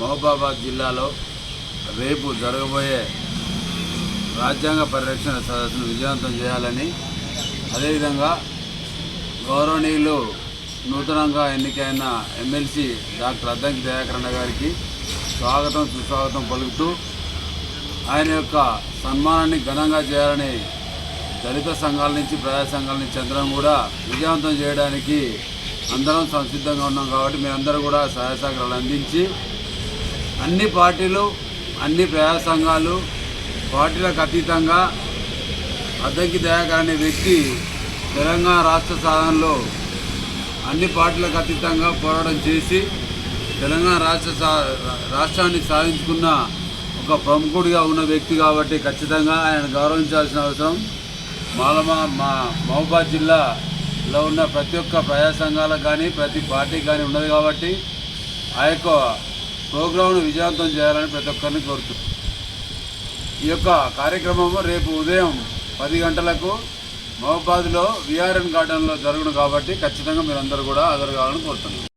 మహబూబాబాద్ జిల్లాలో రేపు జరగబోయే రాజ్యాంగ పరిరక్షణ సదస్సును విజయవంతం చేయాలని అదేవిధంగా గౌరవనీయులు నూతనంగా ఎన్నికైన ఎమ్మెల్సీ డాక్టర్ అద్దంకి దయాకరణ గారికి స్వాగతం సుస్వాగతం పలుకుతూ ఆయన యొక్క సన్మానాన్ని ఘనంగా చేయాలని దళిత సంఘాల నుంచి ప్రజా సంఘాల నుంచి అందరం కూడా విజయవంతం చేయడానికి అందరం సంసిద్ధంగా ఉన్నాం కాబట్టి మీరందరూ కూడా సహాయ సహకారాలు అందించి అన్ని పార్టీలు అన్ని ప్రజా సంఘాలు పార్టీలకు అతీతంగా అద్దంకి దయాకర్ అనే వ్యక్తి తెలంగాణ రాష్ట్ర సాధనలో అన్ని పార్టీలకు అతీతంగా పోరాటం చేసి తెలంగాణ రాష్ట్ర సా- రాష్ట్రాన్ని సాధించుకున్న ఒక ప్రముఖుడిగా ఉన్న వ్యక్తి కాబట్టి ఖచ్చితంగా ఆయన గౌరవించాల్సిన అవసరం. మాలమా మా మహబూబాద్ జిల్లాలో ఉన్న ప్రతి ఒక్క ప్రజా సంఘాలకు కానీ ప్రతి పార్టీకి కానీ ఉన్నది కాబట్టి ఆ యొక్క ప్రోగ్రాంను విజయవంతం చేయాలని ప్రతి ఒక్కరిని కోరుతున్నాను ఈ యొక్క కార్యక్రమం రేపు ఉదయం పది గంటలకు మహబాద్లో విఆర్ఎన్ గార్డెన్లో జరుగును కాబట్టి ఖచ్చితంగా మీరందరూ కూడా హాజరు కావాలని కోరుతున్నాను